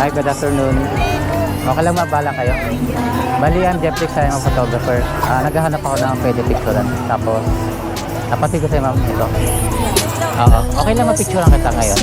Hi, good afternoon. Okay lang mabala kayo. Bali, ang Jeffrey sa ang photographer. Ah, naghahanap ako ng pwede picturean. Tapos, napati ko sa'yo ma'am ito. Oo. Okay lang mapicturean kita ngayon.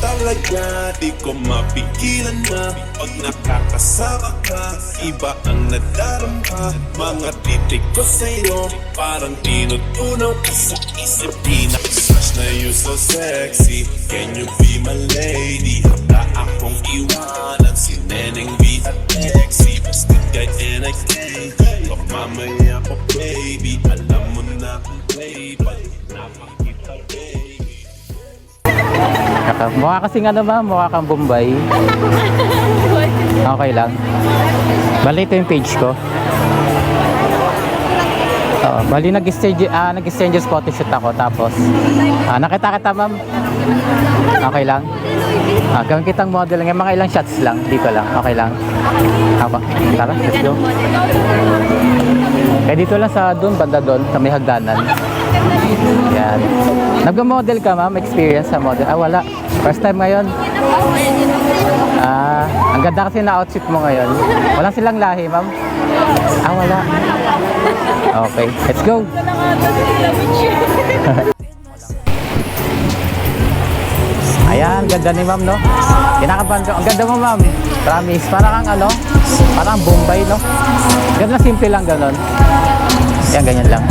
Talaga Di ko mapigilan na Pag nakakasama ka Iba ang nadarama Mga titik ko sa'yo Parang tinutunaw ka sa isip Di na you so sexy Can you be my lady? Akong iwanan Si Neneng Lexi Basta kay NXT Baka mamaya pa baby Alam mo na kung play Pag napakita baby Kaka, mukha kasing ano ma'am, mukha kang Bombay. Okay lang. Bali, ito yung page ko. Oo, bali nag-stage, ah, nag-stranger photoshoot ako tapos ah, nakita kita ma'am. Okay lang. Ah, gawin kitang model ng mga ilang shots lang, dito lang. Okay lang. Apa, tara, let's go. Kaya dito lang sa doon, banda doon, sa may hagdanan. Yan. Nag-model ka ma'am, experience sa model. Ah, wala. First time ngayon. Ah, ang ganda kasi na outfit mo ngayon. Wala silang lahi, ma'am. Ah, wala. Okay, let's go. Ayan, ganda ni ma'am, no? Kinakabahan ko. Ang ganda mo, ma'am. Promise. Parang kang ano? Parang Bombay, no? Ganda simple lang ganon. Yan, ganyan lang.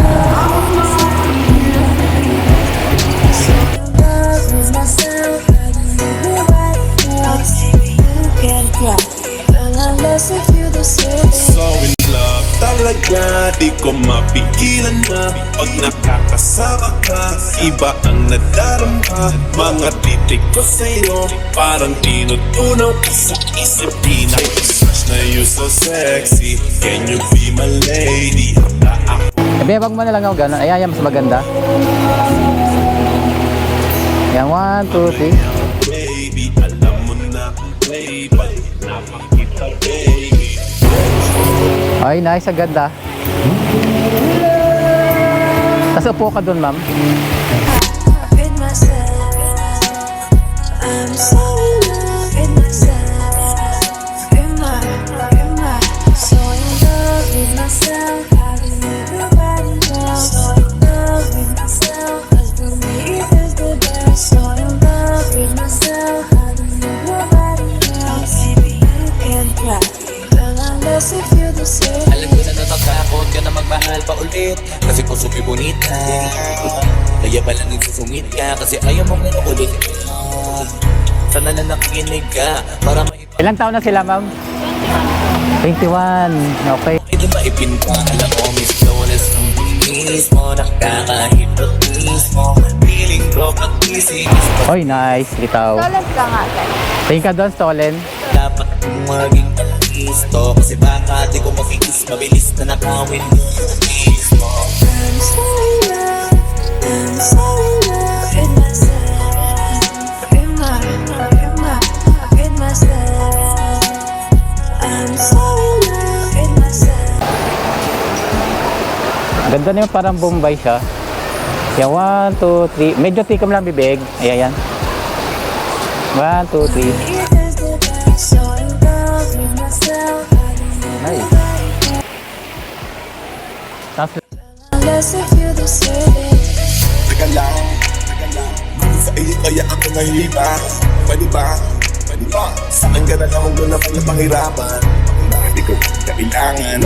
Di ko mapigilan na Pag nakakasama ka Iba ang nadarama Mga titik ko sa'yo Parang tinutunaw ka sa isip Di na express na you so sexy Can you be my lady? Wag mo na lang ako gano'n. Ayan, yan, mas maganda. Yan, one, two, three. baby Alam mo na kung play Pag napakita baby Ay, nice, ang ganda. Tapos upo ka dun, ma'am. I'm so ka magmahal pa ulit Kasi puso ko'y bonita Kaya pala nagsusungit ka Kasi ayaw mong ulit Sana na nakikinig ka Para may Ilang taon na sila, ma'am? 21. Okay. Pwede ba ipinta Alam mo Miss Flawless Nung mismo Nakakahipnotis mo Feeling ko pag-isip Oy, nice. Litaw. Toilet ka nga, guys. Tingin ka doon, stolen. Dapat kong kiss to Kasi baka di ko makikiss. Mabilis na nakawin mo ang kiss mo. I'm sorry love, I'm sorry In my, in I'm sorry love, in myself. Ganda niya parang Bombay siya. Yan, 1, 2, 3. Medyo tikom lang bibig. Ayan, yan. 1, 2, 3. Tapos, Unless if the same. Teka lang, teka lang Sa iyo kaya ako nahihiba Pwede ba? Pwede ba? Saan ka na lang huwag mo na pangirapan Bakit di ko kailangan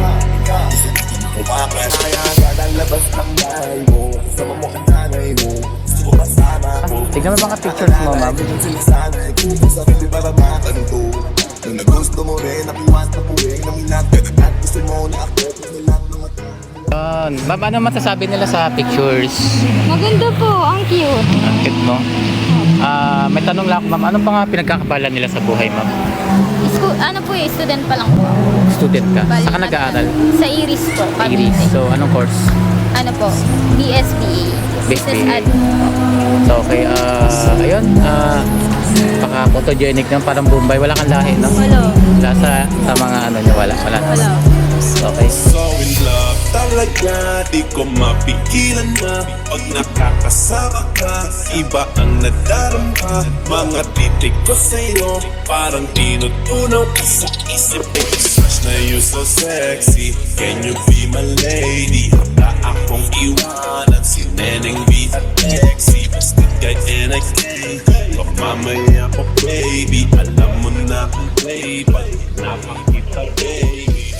Kumakan Kaya ka ng labas ng bahay mo Kasama mo ang nanay mo Gusto ko kasama ko tignan mo mga pictures mo, ma'am. Sa hindi Nung nagusto mo rin Napiwas na puwing Naminat ka At gusto mo na ako Gusto lang mga Yun. Ma'am, ano masasabi nila sa pictures? Maganda po, ang cute. Ang cute mo. Ah, may tanong lang ako, ma'am. Anong mga pinagkakabala nila sa buhay, ma'am? School, ano po eh, student pa lang po. Student ka. Bali, Saan ka nag-aaral? Sa Iris po, Iris. Cavite. So, anong course? Ano po, BSBA. Business BSBA. Ad. So, okay. Ah, ayun. Photogenic naman. Parang Bombay. Wala kang lahi, no? Wala. Wala sa, sa mga ano niya. Wala. Wala. Wala. Okay. So in love talaga Di ko mapigilan na Pag nakakasama ka Iba ang nadarama Mga titik ko sa'yo Parang tinutunaw ka sa isip ko Smash na you so sexy Can you be my lady? Handa akong iwanan Si Neneng B at Lexi Basta kay NXT Baka Mamaya pa baby. Alam mo na kung play Pag napakita baby.